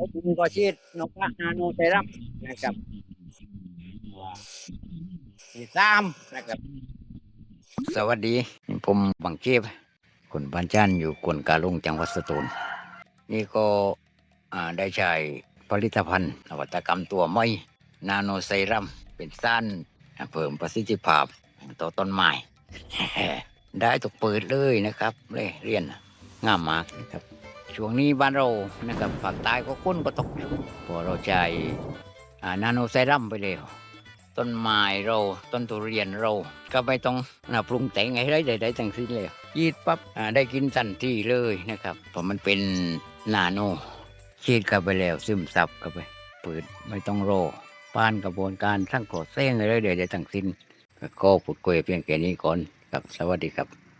ผมก็ชีดนกนาโนไซรัมนะครับที่สามนะครับ สวัสดี ผมบังเก็บคนบ้านจันอยู่กวนกาลุงจังหวัดสตูลนี่ก็ได้ใช้ผลิตภัณฑ์นวัตกรรมตัวใหม่นาโนไซรัมเป็นสั้นเพิ่มประสิทธิภาพต่อต้นไม้ได้ตกเปิดเลยนะครับเลยเรียนง่ามมากนะครับ ช่วงนี้บ้านเรานะครับภาคใต้ก็ก้นก็ตกอยู่พอเราใช้อ่านาโนไซรัมไปแล้วต้นไม้เราต้นทุเรียนเราก็ไม่ต้องนะปรุงแต่งอะไรใดๆทั้งสิ้นเลยยีดปั๊บอ่าได้กินทันทีเลยนะครับเพราะมันเป็นนาโนฉีดเข้าไปแล้วซึมซับเข้าไปเปิดไม่ต้องรอผ่านกระบวนการทั้างโกรธแซงอะไรใดๆทั้งสิ้นก็พูดคุยเพียงแค่นี้ก่อนครับสวัสดีครับ